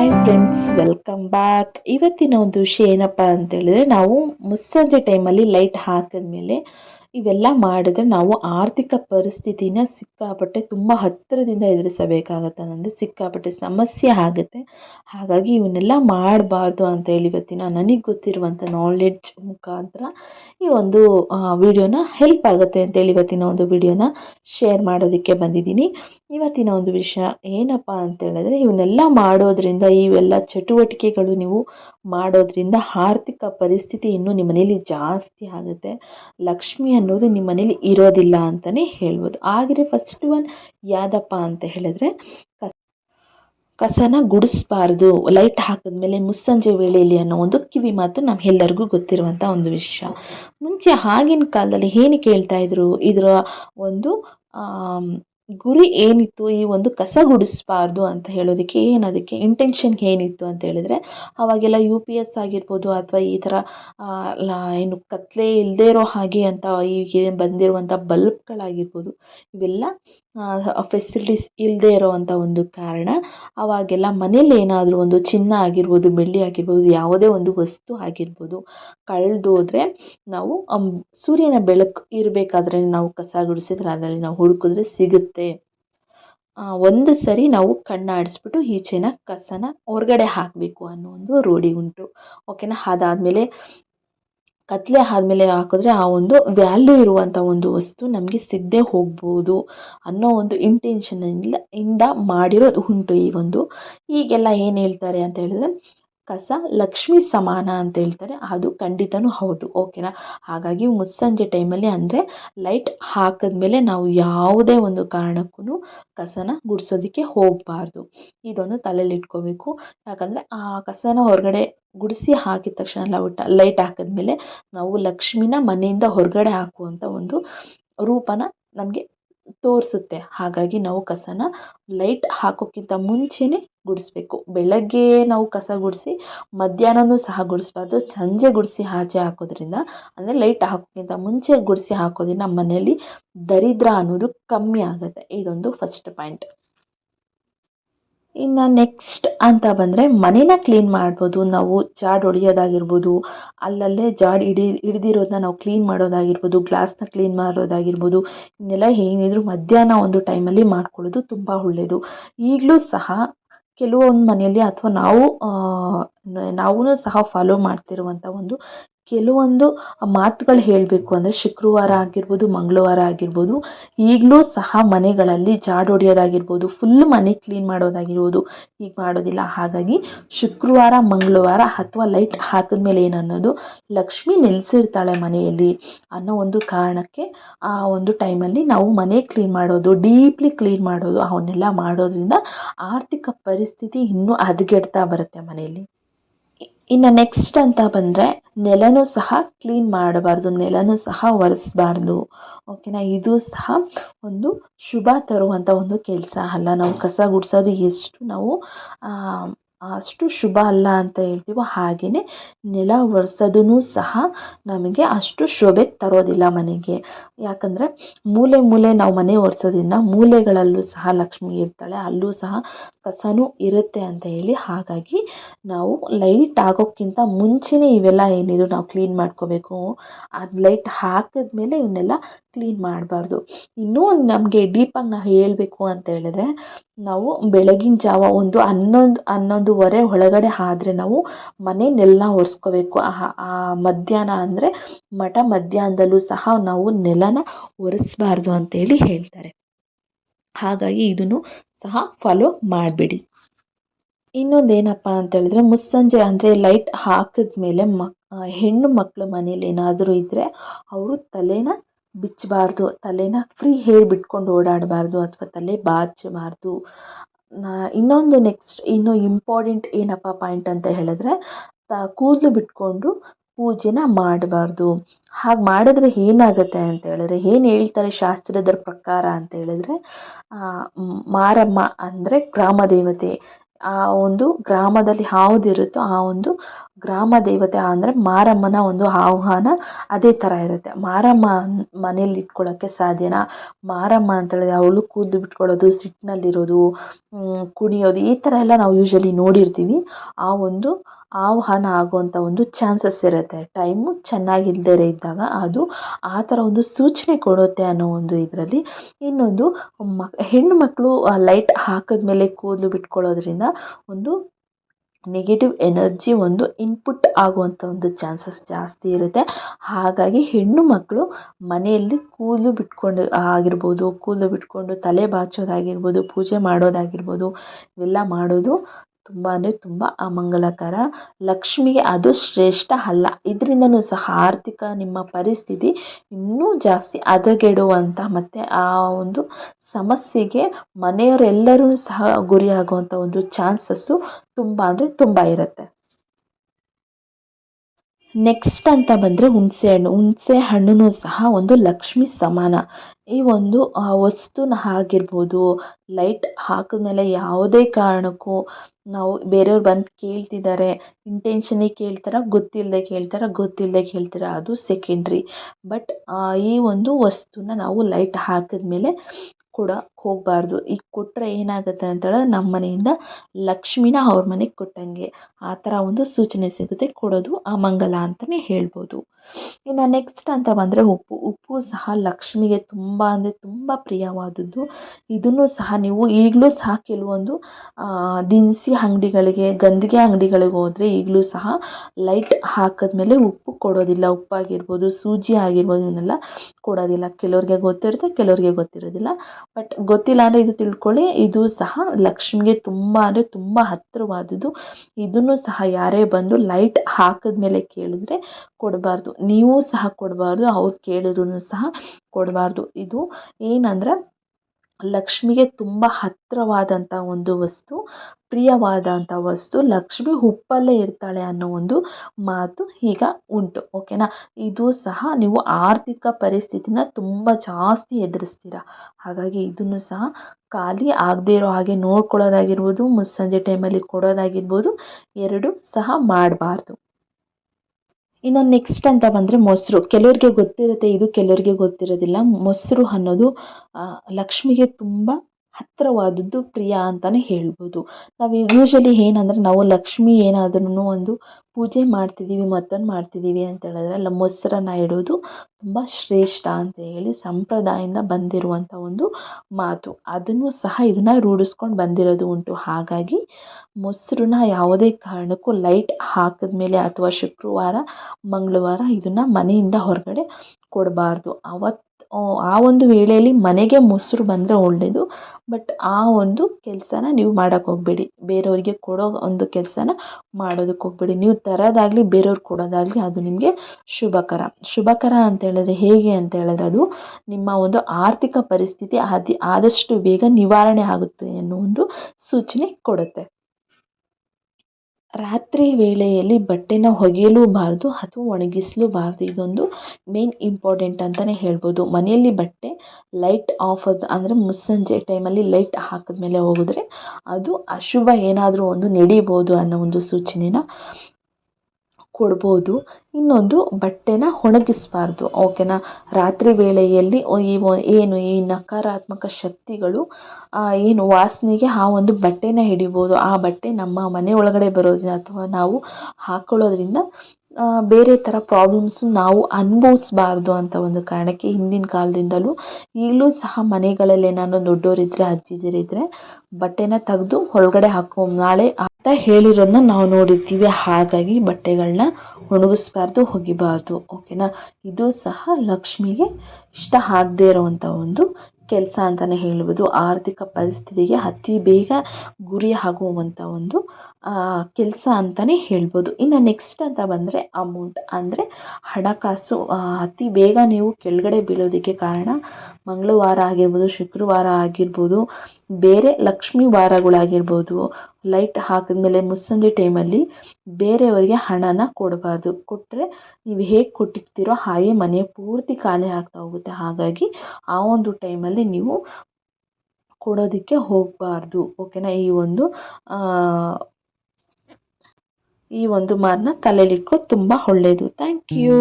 Hi friends welcome back ಇವತ್ತಿನ ಒಂದು ವಿಷಯ ಏನಪ್ಪ ಅಂತ ಹೇಳಿದ್ರೆ ನಾವು ಮುಸ್ಸಂಜೆ ಟೈಮಲ್ಲಿ ಲೈಟ್ ಹಾಕಿದ್ಮೇಲೆ ಇವೆಲ್ಲ ಮಾಡಿದ್ರೆ ನಾವು ಆರ್ಥಿಕ ಪರಿಸ್ಥಿತಿನ ಸಿಕ್ಕಾಪಟ್ಟೆ ತುಂಬ ಹತ್ತಿರದಿಂದ ಎದುರಿಸಬೇಕಾಗತ್ತೆ. ಅಂದರೆ ಸಿಕ್ಕಾಪಟ್ಟೆ ಸಮಸ್ಯೆ ಆಗುತ್ತೆ. ಹಾಗಾಗಿ ಇವನ್ನೆಲ್ಲ ಮಾಡಬಾರ್ದು ಅಂತೇಳಿ ಇವತ್ತಿನ ನನಗೆ ಗೊತ್ತಿರುವಂಥ ನಾಲೆಡ್ಜ್ ಮುಖಾಂತರ ಈ ಒಂದು ವಿಡಿಯೋನ ಹೆಲ್ಪ್ ಆಗುತ್ತೆ ಅಂತೇಳಿ ಇವತ್ತಿನ ಒಂದು ವಿಡಿಯೋನ ಶೇರ್ ಮಾಡೋದಕ್ಕೆ ಬಂದಿದ್ದೀನಿ. ಇವತ್ತಿನ ಒಂದು ವಿಷಯ ಏನಪ್ಪ ಅಂತ ಹೇಳಿದ್ರೆ ಇವನ್ನೆಲ್ಲ ಮಾಡೋದ್ರಿಂದ ಇವೆಲ್ಲ ಚಟುವಟಿಕೆಗಳು ನೀವು ಮಾಡೋದ್ರಿಂದ ಆರ್ಥಿಕ ಪರಿಸ್ಥಿತಿ ಇನ್ನೂ ನಿಮ್ಮ ಮನೇಲಿ ಜಾಸ್ತಿ ಆಗುತ್ತೆ. ಲಕ್ಷ್ಮಿ ಅನ್ನೋದು ನಿಮ್ಮ ಮನೇಲಿ ಇರೋದಿಲ್ಲ ಅಂತಲೇ ಹೇಳ್ಬೋದು. ಹಾಗೆಯೇ ಫಸ್ಟ್ ಒನ್ ಯಾವುದಪ್ಪ ಅಂತ ಹೇಳಿದ್ರೆ, ಕಸ, ಕಸನ ಗುಡಿಸ್ಬಾರ್ದು. ಲೈಟ್ ಹಾಕಿದ್ಮೇಲೆ ಮುಸ್ಸಂಜೆ ವೇಳೆಯಲ್ಲಿ ಅನ್ನೋ ಒಂದು ಕಿವಿ ಮಾತು ನಮ್ಗೆಲ್ಲರಿಗೂ ಗೊತ್ತಿರುವಂಥ ಒಂದು ವಿಷಯ. ಮುಂಚೆ ಆಗಿನ ಕಾಲದಲ್ಲಿ ಏನಕ್ಕೆ ಹೇಳ್ತಾ ಇದ್ರು? ಇದರ ಒಂದು ಗುರಿ ಏನಿತ್ತು? ಈ ಒಂದು ಕಸ ಗುಡಿಸಬಾರ್ದು ಅಂತ ಹೇಳೋದಕ್ಕೆ ಏನು ಅದಕ್ಕೆ ಇಂಟೆನ್ಷನ್ ಏನಿತ್ತು ಅಂತ ಹೇಳಿದ್ರೆ, ಅವಾಗೆಲ್ಲ ಯು ಪಿ ಎಸ್ ಆಗಿರ್ಬೋದು ಅಥವಾ ಈ ಥರ ಏನು ಕತ್ತಲೆ ಇಲ್ಲದೇ ಇರೋ ಹಾಗೆ ಅಂತ ಈಗ ಬಂದಿರುವಂಥ ಬಲ್ಬ್ಗಳಾಗಿರ್ಬೋದು, ಇವೆಲ್ಲ ಫೆಸಿಲಿಟೀಸ್ ಇಲ್ಲದೇ ಇರೋವಂಥ ಒಂದು ಕಾರಣ. ಅವಾಗೆಲ್ಲ ಮನೇಲಿ ಏನಾದರೂ ಒಂದು ಚಿನ್ನ ಆಗಿರ್ಬೋದು, ಬೆಳ್ಳಿ ಆಗಿರ್ಬೋದು, ಯಾವುದೇ ಒಂದು ವಸ್ತು ಆಗಿರ್ಬೋದು, ಕಳೆದೋದ್ರೆ ನಾವು ಸೂರ್ಯನ ಬೆಳಕು ಇರಬೇಕಾದ್ರೆ ನಾವು ಕಸ ಗುಡಿಸಿದ್ರೆ ಅದರಲ್ಲಿ ನಾವು ಹುಡುಕಿದ್ರೆ ಸಿಗುತ್ತೆ. ಒಂದು ಸರಿ ನಾವು ಕಣ್ಣಾಡಿಸ್ಬಿಟ್ಟು ಈಚೆನ ಕಸನ ಹೊರ್ಗಡೆ ಹಾಕಬೇಕು ಅನ್ನೋ ಒಂದು ರೂಢಿ ಉಂಟು. ಓಕೆನಾ? ಅದಾದಮೇಲೆ ಕತ್ತಲೆ ಆದಮೇಲೆ ಹಾಕಿದ್ರೆ ಆ ಒಂದು ವ್ಯಾಲ್ಯೂ ಇರುವಂಥ ಒಂದು ವಸ್ತು ನಮಗೆ ಸಿಗದೆ ಹೋಗ್ಬೋದು ಅನ್ನೋ ಒಂದು ಇಂಟೆನ್ಷನಿಂದ ಇಂದ ಮಾಡಿರೋದು ಉಂಟು ಈ ಒಂದು. ಈಗೆಲ್ಲ ಏನು ಹೇಳ್ತಾರೆ ಅಂತ ಹೇಳಿದ್ರೆ ಕಸ ಲಕ್ಷ್ಮಿ ಸಮಾನ ಅಂತ ಹೇಳ್ತಾರೆ. ಅದು ಖಂಡಿತನೂ ಹೌದು. ಓಕೆನಾ ಹಾಗಾಗಿ ಮುಸ್ಸಂಜೆ ಟೈಮಲ್ಲಿ ಅಂದರೆ ಲೈಟ್ ಹಾಕಿದ್ಮೇಲೆ ನಾವು ಯಾವುದೇ ಒಂದು ಕಾರಣಕ್ಕೂ ಕಸನ ಗುಡಿಸೋದಕ್ಕೆ ಹೋಗಬಾರ್ದು. ಇದೊಂದು ತಲೆಯಲ್ಲಿ ಇಟ್ಕೋಬೇಕು. ಯಾಕಂದರೆ ಆ ಕಸನ ಹೊರಗಡೆ ಗುಡಿಸಿ ಹಾಕಿದ ತಕ್ಷಣ ಲೌಟ ಲೈಟ್ ಹಾಕಿದ್ಮೇಲೆ ನಾವು ಲಕ್ಷ್ಮಿನ ಮನೆಯಿಂದ ಹೊರಗಡೆ ಹಾಕುವಂಥ ಒಂದು ರೂಪನ ನಮಗೆ ತೋರಿಸುತ್ತೆ. ಹಾಗಾಗಿ ನಾವು ಕಸನ ಲೈಟ್ ಹಾಕೋಕ್ಕಿಂತ ಮುಂಚೆನೇ ಗುಡಿಸ್ಬೇಕು. ಬೆಳಗ್ಗೆ ನಾವು ಕಸ ಗುಡಿಸಿ ಮಧ್ಯಾಹ್ನವೂ ಸಹ ಗುಡಿಸ್ಬಾರ್ದು. ಸಂಜೆ ಗುಡಿಸಿ ಆಚೆ ಹಾಕೋದ್ರಿಂದ, ಅಂದರೆ ಲೈಟ್ ಹಾಕೋಕ್ಕಿಂತ ಮುಂಚೆ ಗುಡಿಸಿ ಹಾಕೋದ್ರಿಂದ ನಮ್ಮ ಮನೆಯಲ್ಲಿ ದರಿದ್ರ ಅನ್ನೋದು ಕಮ್ಮಿ ಆಗುತ್ತೆ. ಇದೊಂದು ಫಸ್ಟ್ ಪಾಯಿಂಟ್ ಇನ್ನು ನೆಕ್ಸ್ಟ್ ಅಂತ ಬಂದರೆ ಮನೇನ ಕ್ಲೀನ್ ಮಾಡ್ಬೋದು, ನಾವು ಜಾಡ್ ಹೊಡಿಯೋದಾಗಿರ್ಬೋದು ಅಲ್ಲಲ್ಲೇ ಜಾಡ್ ಹಿಡಿ ಹಿಡ್ದಿರೋದನ್ನ ನಾವು ಕ್ಲೀನ್ ಮಾಡೋದಾಗಿರ್ಬೋದು ಗ್ಲಾಸ್ನ ಕ್ಲೀನ್ ಮಾಡೋದಾಗಿರ್ಬೋದು, ಇನ್ನೆಲ್ಲ ಏನಿದ್ರು ಮಧ್ಯಾಹ್ನ ಒಂದು ಟೈಮಲ್ಲಿ ಮಾಡ್ಕೊಳ್ಳೋದು ತುಂಬ ಒಳ್ಳೆಯದು ಈಗಲೂ ಸಹ ಕೆಲವೊಂದು ಮನೆಯಲ್ಲಿ ಅಥವಾ ನಾವು ನಾವೂ ಸಹ ಫಾಲೋ ಮಾಡ್ತಿರುವಂಥ ಒಂದು ಕೆಲವೊಂದು ಮಾತುಗಳು ಹೇಳಬೇಕು ಅಂದರೆ ಶುಕ್ರವಾರ ಆಗಿರ್ಬೋದು, ಮಂಗಳವಾರ ಆಗಿರ್ಬೋದು, ಈಗಲೂ ಸಹ ಮನೆಗಳಲ್ಲಿ ಜಾಡು ಫುಲ್ ಮನೆ ಕ್ಲೀನ್ ಮಾಡೋದಾಗಿರ್ಬೋದು ಈಗ ಮಾಡೋದಿಲ್ಲ. ಹಾಗಾಗಿ ಶುಕ್ರವಾರ, ಮಂಗಳವಾರ ಅಥವಾ ಲೈಟ್ ಹಾಕಿದ್ಮೇಲೆ ಏನನ್ನೋದು ಲಕ್ಷ್ಮಿ ನೆಲೆಸಿರ್ತಾಳೆ ಮನೆಯಲ್ಲಿ ಅನ್ನೋ ಒಂದು ಕಾರಣಕ್ಕೆ ಆ ಒಂದು ಟೈಮಲ್ಲಿ ನಾವು ಮನೆ ಕ್ಲೀನ್ ಮಾಡೋದು ಡೀಪ್ಲಿ ಕ್ಲೀನ್ ಮಾಡೋದು, ಅವನ್ನೆಲ್ಲ ಮಾಡೋದ್ರಿಂದ ಆರ್ಥಿಕ ಪರಿಸ್ಥಿತಿ ಇನ್ನೂ ಹದಗೆಡ್ತಾ ಬರುತ್ತೆ ಮನೆಯಲ್ಲಿ. ಇನ್ನು ನೆಕ್ಸ್ಟ್ ಅಂತ ಬಂದರೆ ನೆಲನೂ ಸಹ ಕ್ಲೀನ್ ಮಾಡಬಾರ್ದು, ನೆಲನೂ ಸಹ ಒರೆಸ್ಬಾರ್ದು. ಓಕೆನಾ ಇದು ಸಹ ಒಂದು ಶುಭ ತರುವಂಥ ಒಂದು ಕೆಲಸ ಅಲ್ಲ. ನಾವು ಕಸ ಗುಡಿಸೋದು ಎಷ್ಟು ನಾವು ಅಷ್ಟು ಶುಭ ಅಲ್ಲ ಅಂತ ಹೇಳ್ತೀವೋ ಹಾಗೆಯೇ ನೆಲ ಒರೆಸೋದೂ ಸಹ ನಮಗೆ ಅಷ್ಟು ಶೋಭೆ ತರೋದಿಲ್ಲ ಮನೆಗೆ. ಯಾಕಂದರೆ ಮೂಲೆ ಮೂಲೆ ನಾವು ಮನೆ ಒರೆಸೋದ್ರಿಂದ ಮೂಲೆಗಳಲ್ಲೂ ಸಹ ಲಕ್ಷ್ಮಿ ಇರ್ತಾಳೆ, ಅಲ್ಲೂ ಸಹ ಕಸನೂ ಇರುತ್ತೆ ಅಂತ ಹೇಳಿ ಹಾಗಾಗಿ ನಾವು ಲೈಟ್ ಆಗೋಕ್ಕಿಂತ ಮುಂಚೆನೇ ಇವೆಲ್ಲ ಏನಿದ್ರು ನಾವು ಕ್ಲೀನ್ ಮಾಡ್ಕೋಬೇಕು. ಅದು ಲೈಟ್ ಹಾಕಿದ್ಮೇಲೆ ಇವನ್ನೆಲ್ಲ ಕ್ಲೀನ್ ಮಾಡಬಾರ್ದು. ಇನ್ನೂ ನಮಗೆ ಡೀಪಾಗಿ ನಾವು ಹೇಳಬೇಕು ಅಂತ ಹೇಳಿದ್ರೆ ನಾವು ಬೆಳಗಿನ ಜಾವ ಒಂದು ಹನ್ನೊಂದು ಹನ್ನೊಂದುವರೆ ಒಳಗಡೆ ಆದ್ರೆ ನಾವು ಮನೆ ನೆಲ್ಲ ಒರೆಸ್ಕೋಬೇಕು. ಆ ಮಧ್ಯಾಹ್ನ ಅಂದರೆ ಮಠ ಮಧ್ಯಾಹ್ನದಲ್ಲೂ ಸಹ ನಾವು ನೆಲನ ಒರೆಸ್ಬಾರ್ದು ಅಂತೇಳಿ ಹೇಳ್ತಾರೆ. ಹಾಗಾಗಿ ಇದನ್ನು ಸಹ ಫಾಲೋ ಮಾಡಬೇಡಿ. ಇನ್ನೊಂದೇನಪ್ಪ ಅಂತ ಹೇಳಿದ್ರೆ ಮುಸ್ಸಂಜೆ ಅಂದರೆ ಲೈಟ್ ಹಾಕಿದ್ಮೇಲೆ ಮಕ್ ಹೆಣ್ಣು ಮಕ್ಕಳು ಮನೇಲಿ ಏನಾದರೂ ಇದ್ದರೆ ಅವರು ತಲೆನ ಬಿಚ್ಚಬಾರ್ದು, ತಲೆನ ಫ್ರೀ ಹೇರ್ ಬಿಟ್ಕೊಂಡು ಓಡಾಡಬಾರ್ದು ಅಥವಾ ತಲೆ ಬಾಚಬಾರ್ದು. ಇನ್ನೊಂದು ನೆಕ್ಸ್ಟ್ ಇನ್ನು ಇಂಪಾರ್ಟೆಂಟ್ ಏನಪ್ಪ ಪಾಯಿಂಟ್ ಅಂತ ಹೇಳಿದ್ರೆ, ತ, ಕೂದಲು ಬಿಟ್ಕೊಂಡು ಪೂಜೆನ ಮಾಡಬಾರ್ದು. ಹಾಗೆ ಮಾಡಿದ್ರೆ ಏನಾಗುತ್ತೆ ಅಂತ ಹೇಳಿದ್ರೆ, ಏನು ಹೇಳ್ತಾರೆ ಶಾಸ್ತ್ರದ ಪ್ರಕಾರ ಅಂತ ಹೇಳಿದ್ರೆ ಮಾರಮ್ಮ ಅಂದರೆ ಗ್ರಾಮ ದೇವತೆ. ಆ ಒಂದು ಗ್ರಾಮದಲ್ಲಿ ಹಾವುದಿರುತ್ತೋ ಆ ಒಂದು ಗ್ರಾಮ ದೇವತೆ ಅಂದರೆ ಮಾರಮ್ಮನ ಒಂದು ಆಹ್ವಾನ ಅದೇ ಥರ ಇರುತ್ತೆ. ಮಾರಮ್ಮ ಮನೇಲಿ ಇಟ್ಕೊಳ್ಳೋಕ್ಕೆ ಸಾಧ್ಯನಾ? ಮಾರಮ್ಮ ಅಂತ ಹೇಳಿದ್ರೆ ಅವಳು ಕೂದಲು ಬಿಟ್ಕೊಳ್ಳೋದು ಸಿಟ್ಟಿನಲ್ಲಿರೋದು ಕುಣಿಯೋದು ಈ ಥರ ಎಲ್ಲ ನಾವು ಯೂಶ್ವಲಿ ನೋಡಿರ್ತೀವಿ. ಆ ಒಂದು ಆಹ್ವಾನ ಆಗುವಂಥ ಒಂದು ಚಾನ್ಸಸ್ ಇರುತ್ತೆ. ಟೈಮು ಚೆನ್ನಾಗಿಲ್ದೇ ಇದ್ದಾಗ ಅದು ಆ ಥರ ಒಂದು ಸೂಚನೆ ಕೊಡುತ್ತೆ ಅನ್ನೋ ಒಂದು ಇದರಲ್ಲಿ. ಇನ್ನೊಂದು ಮಕ್ ಹೆಣ್ಣು ಮಕ್ಕಳು ಲೈಟ್ ಹಾಕಿದ್ಮೇಲೆ ಕೂದಲು ಬಿಟ್ಕೊಳ್ಳೋದ್ರಿಂದ ಒಂದು ನೆಗೆಟಿವ್ ಎನರ್ಜಿ ಒಂದು ಇನ್ಪುಟ್ ಆಗುವಂಥ ಒಂದು ಚಾನ್ಸಸ್ ಜಾಸ್ತಿ ಇರುತ್ತೆ. ಹಾಗಾಗಿ ಹೆಣ್ಣು ಮಕ್ಕಳು ಮನೆಯಲ್ಲಿ ಕೂದಲು ಬಿಟ್ಕೊಂಡು ಆಗಿರ್ಬೋದು, ಕೂದಲು ಬಿಟ್ಕೊಂಡು ತಲೆ ಬಾಚೋದಾಗಿರ್ಬೋದು, ಪೂಜೆ ಮಾಡೋದಾಗಿರ್ಬೋದು, ಇವೆಲ್ಲ ಮಾಡೋದು ತುಂಬ ಅಂದರೆ ತುಂಬ ಅಮಂಗಳಕರ. ಲಕ್ಷ್ಮಿಗೆ ಅದು ಶ್ರೇಷ್ಠ ಅಲ್ಲ. ಇದರಿಂದನೂ ಸಹ ಆರ್ಥಿಕ ನಿಮ್ಮ ಪರಿಸ್ಥಿತಿ ಇನ್ನೂ ಜಾಸ್ತಿ ಹದಗೆಡುವಂಥ ಮತ್ತು ಆ ಒಂದು ಸಮಸ್ಯೆಗೆ ಮನೆಯವರೆಲ್ಲರೂ ಸಹ ಗುರಿಯಾಗುವಂಥ ಒಂದು ಚಾನ್ಸಸ್ಸು ತುಂಬ ಅಂದರೆ ತುಂಬ ಇರುತ್ತೆ. ನೆಕ್ಸ್ಟ್ ಅಂತ ಬಂದರೆ ಹುಣಸೆ ಹಣ್ಣು. ಹುಣಸೆ ಹಣ್ಣು ಸಹ ಒಂದು ಲಕ್ಷ್ಮಿ ಸಮಾನ. ಈ ಒಂದು ವಸ್ತುನ ಆಗಿರ್ಬೋದು ಲೈಟ್ ಹಾಕಿದ್ಮೇಲೆ ಯಾವುದೇ ಕಾರಣಕ್ಕೂ ನಾವು ಬೇರೆಯವ್ರು ಬಂದು ಕೇಳ್ತಿದ್ದಾರೆ ಇಂಟೆನ್ಷನಿಗೆ ಕೇಳ್ತಾರ ಗೊತ್ತಿಲ್ಲದೆ ಕೇಳ್ತಾರ ಗೊತ್ತಿಲ್ಲದೆ ಕೇಳ್ತಾರ, ಅದು ಸೆಕೆಂಡ್ರಿ ಬಟ್ ಈ ಒಂದು ವಸ್ತುನ ನಾವು ಲೈಟ್ ಹಾಕಿದ್ಮೇಲೆ ಕೊಡಕ್ಕೆ ಹೋಗಬಾರ್ದು. ಈಗ ಕೊಟ್ಟರೆ ಏನಾಗುತ್ತೆ ಅಂತ ಹೇಳಿದ್ರೆ ನಮ್ಮ ಮನೆಯಿಂದ ಲಕ್ಷ್ಮಿನ ಅವ್ರ ಮನೆಗೆ ಕೊಟ್ಟಂಗೆ. ಆ ಥರ ಒಂದು ಸೂಚನೆ ಸಿಗುತ್ತೆ. ಕೊಡೋದು ಅಮಂಗಲ ಅಂತಲೇ ಹೇಳ್ಬೋದು. ಇನ್ನು ನೆಕ್ಸ್ಟ್ ಅಂತ ಬಂದರೆ ಉಪ್ಪು ಉಪ್ಪು ಸಹ ಲಕ್ಷ್ಮಿಗೆ ತುಂಬ ಅಂದರೆ ತುಂಬ ಪ್ರಿಯವಾದದ್ದು. ಇದನ್ನು ಸಹ ನೀವು ಈಗಲೂ ಸಹ ಕೆಲವೊಂದು ದಿನಸಿ ಅಂಗಡಿಗಳಿಗೆ, ಗಂದಿಗೆ ಅಂಗಡಿಗಳಿಗೆ ಹೋದರೆ ಈಗಲೂ ಸಹ ಲೈಟ್ ಹಾಕಿದ್ಮೇಲೆ ಉಪ್ಪು ಕೊಡೋದಿಲ್ಲ. ಉಪ್ಪಾಗಿರ್ಬೋದು, ಸೂಜಿ ಆಗಿರ್ಬೋದು, ಇವನ್ನೆಲ್ಲ ಕೊಡೋದಿಲ್ಲ. ಕೆಲವ್ರಿಗೆ ಗೊತ್ತಿರುತ್ತೆ, ಕೆಲವ್ರಿಗೆ ಗೊತ್ತಿರೋದಿಲ್ಲ. ಬಟ್ ಗೊತ್ತಿಲ್ಲ ಅಂದರೆ ಇದು ತಿಳ್ಕೊಳ್ಳಿ, ಇದು ಸಹ ಲಕ್ಷ್ಮಿಗೆ ತುಂಬ ಅಂದರೆ ತುಂಬ ಹತ್ತಿರವಾದದ್ದು. ಇದನ್ನು ಸಹ ಯಾರೇ ಬಂದು ಲೈಟ್ ಹಾಕಿದ್ಮೇಲೆ ಕೇಳಿದ್ರೆ ಕೊಡಬಾರ್ದು. ನೀವು ಸಹ ಕೊಡಬಾರ್ದು, ಅವ್ರು ಕೇಳಿದ್ರು ಸಹ ಕೊಡಬಾರ್ದು. ಇದು ಏನಂದ್ರೆ, ಲಕ್ಷ್ಮಿಗೆ ತುಂಬ ಹತ್ತಿರವಾದಂಥ ಒಂದು ವಸ್ತು ಪ್ರಿಯವಾದಂಥ ವಸ್ತು, ಲಕ್ಷ್ಮಿ ಉಪ್ಪಲ್ಲೇ ಇರ್ತಾಳೆ ಅನ್ನೋ ಒಂದು ಮಾತು ಈಗ ಉಂಟು, ಓಕೆನಾ? ಇದು ಸಹ ನೀವು ಆರ್ಥಿಕ ಪರಿಸ್ಥಿತಿನ ತುಂಬ ಜಾಸ್ತಿ ಎದುರಿಸ್ತೀರ. ಹಾಗಾಗಿ ಇದನ್ನು ಸಹ ಖಾಲಿ ಆಗದೇ ಇರೋ ಹಾಗೆ ನೋಡ್ಕೊಳ್ಳೋದಾಗಿರ್ಬೋದು ಮುಸ್ಸಂಜೆ ಟೈಮಲ್ಲಿ ಕೊಡೋದಾಗಿರ್ಬೋದು, ಎರಡು ಸಹ ಮಾಡಬಾರ್ದು. ಇನ್ನು ನೆಕ್ಸ್ಟ್ ಅಂತ ಬಂದರೆ ಮೊಸರು. ಕೆಲವ್ರಿಗೆ ಗೊತ್ತಿರುತ್ತೆ ಇದು ಕೆಲವ್ರಿಗೆ ಗೊತ್ತಿರೋದಿಲ್ಲ. ಮೊಸರು ಅನ್ನೋದು ಲಕ್ಷ್ಮಿಗೆ ತುಂಬ ಹತ್ತಿರವಾದದ್ದು ಪ್ರಿಯ ಅಂತಲೇ ಹೇಳ್ಬೋದು. ನಾವು ಯೂಶ್ವಲಿ ಏನಂದ್ರೆ ನಾವು ಲಕ್ಷ್ಮಿ ಏನಾದ್ರೂ ಒಂದು ಪೂಜೆ ಮಾಡ್ತಿದ್ದೀವಿ ಮತ್ತೊಂದು ಮಾಡ್ತಿದ್ದೀವಿ ಅಂತ ಹೇಳಿದ್ರೆ ಅಲ್ಲ ಮೊಸರನ್ನ ಇಡೋದು ತುಂಬ ಶ್ರೇಷ್ಠ ಅಂತ ಹೇಳಿ ಸಂಪ್ರದಾಯದಿಂದ ಬಂದಿರುವಂಥ ಒಂದು ಮಾತು. ಅದನ್ನು ಸಹ ಇದನ್ನು ರೂಢಿಸ್ಕೊಂಡು ಬಂದಿರೋದು ಉಂಟು. ಹಾಗಾಗಿ ಮೊಸರನ್ನ ಯಾವುದೇ ಕಾರಣಕ್ಕೂ ಲೈಟ್ ಹಾಕಿದ ಮೇಲೆ ಅಥವಾ ಶುಕ್ರವಾರ, ಮಂಗಳವಾರ ಇದನ್ನು ಮನೆಯಿಂದ ಹೊರಗಡೆ ಕೊಡಬಾರ್ದು. ಅವತ್ತು ಆ ಒಂದು ವೇಳೆಯಲ್ಲಿ ಮನೆಗೆ ಮೊಸರು ಬಂದರೆ ಒಳ್ಳೆಯದು ಬಟ್ ಆ ಒಂದು ಕೆಲಸನ ನೀವು ಮಾಡೋಕ್ಕೆ ಹೋಗಬೇಡಿ. ಬೇರೆಯವರಿಗೆ ಕೊಡೋ ಒಂದು ಕೆಲಸನ ಮಾಡೋದಕ್ಕೆ ಹೋಗಬೇಡಿ. ನೀವು ತರೋದಾಗಲಿ ಬೇರೆಯವ್ರಿಗೆ ಕೊಡೋದಾಗಲಿ ಅದು ನಿಮಗೆ ಶುಭಕರ. ಶುಭಕರ ಅಂತ ಹೇಳಿದ್ರೆ ಹೇಗೆ ಅಂತ ಹೇಳಿದ್ರೆ ಅದು ನಿಮ್ಮ ಒಂದು ಆರ್ಥಿಕ ಪರಿಸ್ಥಿತಿ ಆದಿ, ಆದಷ್ಟು ಬೇಗ ನಿವಾರಣೆ ಆಗುತ್ತೆ ಅನ್ನೋ ಒಂದು ಸೂಚನೆ ಕೊಡುತ್ತೆ. ರಾತ್ರಿ ವೇಳೆಯಲ್ಲಿ ಬಟ್ಟೆನ ಒಗೆಯಲೂಬಾರ್ದು ಅಥವಾ ಒಣಗಿಸಲೂಬಾರ್ದು. ಇದೊಂದು ಮೇನ್ ಇಂಪಾರ್ಟೆಂಟ್ ಅಂತಲೇ ಹೇಳ್ಬೋದು. ಮನೆಯಲ್ಲಿ ಬಟ್ಟೆ ಲೈಟ್ ಆಫ್ ಅದು ಅಂದರೆ ಮುಸ್ಸಂಜೆ ಟೈಮಲ್ಲಿ ಲೈಟ್ ಹಾಕಿದ್ಮೇಲೆ ಹೋಗಿದ್ರೆ ಅದು ಅಶುಭ ಏನಾದರೂ ಒಂದು ನಡೀಬೋದು ಅನ್ನೋ ಒಂದು ಸೂಚನೆನ ಕೊಡ್ಬೋದು. ಇನ್ನೊಂದು ಬಟ್ಟೆನ ಒಣಗಿಸ್ಬಾರ್ದು. ಓಕೆನಾ? ರಾತ್ರಿ ವೇಳೆಯಲ್ಲಿ ಏನು ಈ ನಕಾರಾತ್ಮಕ ಶಕ್ತಿಗಳು ಏನು ವಾಸನೆಗೆ ಆ ಒಂದು ಬಟ್ಟೆನ ಹಿಡಿಬೋದು. ಆ ಬಟ್ಟೆ ನಮ್ಮ ಮನೆ ಒಳಗಡೆ ಬರೋದ್ರಿಂದ ಅಥವಾ ನಾವು ಹಾಕ್ಕೊಳ್ಳೋದ್ರಿಂದ ಬೇರೆ ಥರ ಪ್ರಾಬ್ಲಮ್ಸ್ ನಾವು ಅನುಭವಿಸ್ಬಾರ್ದು ಅಂತ ಒಂದು ಕಾರಣಕ್ಕೆ ಹಿಂದಿನ ಕಾಲದಿಂದಲೂ ಈಗಲೂ ಸಹ ಮನೆಗಳಲ್ಲಿ ಏನಾದ್ರು ದೊಡ್ಡೋರಿದ್ದರೆ ಅಜ್ಜಿದಿರಿದ್ದರೆ ಬಟ್ಟೆನ ತೆಗೆದು ಒಳಗಡೆ ಹಾಕೋ ನಾಳೆ ಅಂತ ಹೇಳಿರೋದನ್ನ ನಾವು ನೋಡಿರ್ತೀವಿ. ಹಾಗಾಗಿ ಬಟ್ಟೆಗಳನ್ನ ಒಣಗಿಸ್ಬಾರ್ದು ಒಗಿಬಾರ್ದು ಓಕೆನಾ ಇದು ಸಹ ಲಕ್ಷ್ಮಿಗೆ ಇಷ್ಟ ಆಗದೇ ಇರೋವಂಥ ಒಂದು ಕೆಲಸ ಅಂತಲೇ ಹೇಳ್ಬೋದು. ಆರ್ಥಿಕ ಪರಿಸ್ಥಿತಿಗೆ ಅತಿ ಬೇಗ ಗುರಿ ಆಗುವಂಥ ಒಂದು ಕೆಲಸ ಅಂತಲೇ ಹೇಳ್ಬೋದು. ಇನ್ನು ನೆಕ್ಸ್ಟ್ ಅಂತ ಬಂದರೆ ಅಮೌಂಟ್ ಅಂದರೆ ಹಣಕಾಸು. ಅತಿ ಬೇಗ ನೀವು ಕೆಳಗಡೆ ಬೀಳೋದಕ್ಕೆ ಕಾರಣ ಮಂಗಳವಾರ ಆಗಿರ್ಬೋದು, ಶುಕ್ರವಾರ ಆಗಿರ್ಬೋದು ಬೇರೆ ಲಕ್ಷ್ಮಿ ವಾರಗಳಾಗಿರ್ಬೋದು ಲೈಟ್ ಹಾಕಿದ್ಮೇಲೆ ಮುಸ್ಸಂಜೆ ಟೈಮಲ್ಲಿ ಬೇರೆಯವರಿಗೆ ಹಣನ ಕೊಡಬಾರ್ದು. ಕೊಟ್ಟರೆ ನೀವು ಹೇಗೆ ಕೊಟ್ಟಿರ್ತೀರೋ ಹಾಗೆ ಮನೆ ಪೂರ್ತಿ ಖಾಲಿ ಆಗ್ತಾ ಹೋಗುತ್ತೆ. ಹಾಗಾಗಿ ಆ ಒಂದು ಟೈಮಲ್ಲಿ ನೀವು ಕೊಡೋದಕ್ಕೆ ಹೋಗಬಾರ್ದು. ಓಕೆನಾ ಈ ಒಂದು ಈ ಒಂದು ಮಾರನ್ನ ತಲೆಯಲ್ಲಿಟ್ಕೊ ತುಂಬ ಒಳ್ಳೆಯದು ಥ್ಯಾಂಕ್ ಯು